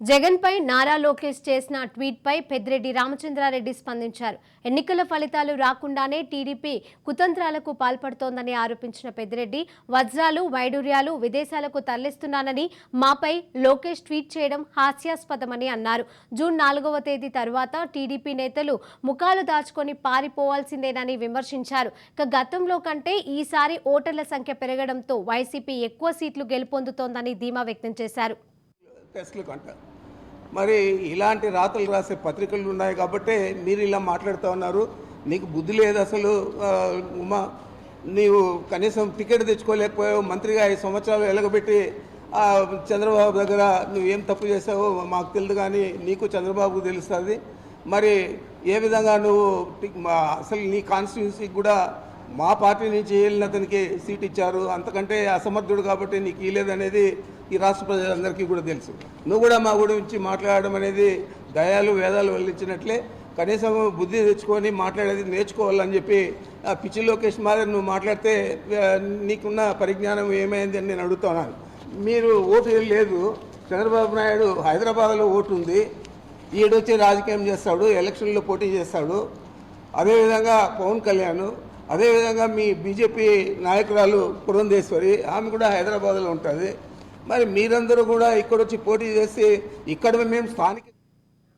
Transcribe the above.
జగన్పై నారా లోకేష్ చేసిన ట్వీట్పై పెద్దిరెడ్డి రామచంద్రారెడ్డి స్పందించారు. ఎన్నికల ఫలితాలు రాకుండానే టీడీపీ కుతంత్రాలకు పాల్పడుతోందని ఆరోపించిన పెద్దిరెడ్డి వజ్రాలు వైడూర్యాలు విదేశాలకు తరలిస్తున్నానని మాపై లోకేష్ ట్వీట్ చేయడం హాస్యాస్పదమని అన్నారు. జూన్ నాలుగవ తేదీ తర్వాత టీడీపీ నేతలు ముఖాలు దాచుకొని పారిపోవాల్సిందేనని విమర్శించారు. ఇక గతంలో కంటే ఈసారి ఓటర్ల సంఖ్య పెరగడంతో వైసీపీ ఎక్కువ సీట్లు గెలుపొందుతోందని ధీమా వ్యక్తం చేశారు. టెస్ట్లు కంట. మరి ఇలాంటి రాతలు రాసే పత్రికలు ఉన్నాయి కాబట్టి మీరు ఇలా మాట్లాడుతూ ఉన్నారు. నీకు బుద్ధి లేదు అసలు ఉమా నీవు కనీసం టికెట్ తెచ్చుకోలేకపోయావు మంత్రిగా ఐదు సంవత్సరాలు ఎలగబెట్టి చంద్రబాబు దగ్గర నువ్వేం తప్పు చేసావో మాకు తెలియదు కానీ నీకు చంద్రబాబుకు తెలుస్తుంది. మరి ఏ విధంగా నువ్వు టి- మా- అసలు నీ కాన్స్టిట్యున్సీకి కూడా మా పార్టీ నుంచి వెళ్ళిన అతనికి సీట్ ఇచ్చారు. అంతకంటే అసమర్థుడు కాబట్టి నీకు ఇవ్వలేదనేది ఈ రాష్ట్ర ప్రజలందరికీ కూడా తెలుసు. నువ్వు కూడా మా గురించి మాట్లాడడం అనేది దయాలు వేదాలు వెళ్ళించినట్లే కనీసం బుద్ధి తెచ్చుకొని మాట్లాడేది నేర్చుకోవాలని చెప్పి ఆ పిచ్చి లోకేష్ మాదిరి నువ్వు మాట్లాడితే నీకున్న పరిజ్ఞానం ఏమైంది అని నేను అడుగుతున్నాను మీరు ఓటు లేదు. చంద్రబాబు నాయుడు హైదరాబాద్లో ఓటు ఉంది. ఈడొచ్చి రాజకీయం చేస్తాడు ఎలక్షన్లో పోటీ చేస్తాడు. అదేవిధంగా పవన్ కళ్యాణ్ అదేవిధంగా మీ బీజేపీ నాయకురాలు పురంధేశ్వరి ఆమె కూడా హైదరాబాద్లో ఉంటుంది. మరి మీరందరూ కూడా ఇక్కడ వచ్చి పోటీ చేసి ఇక్కడ మేము స్థానిక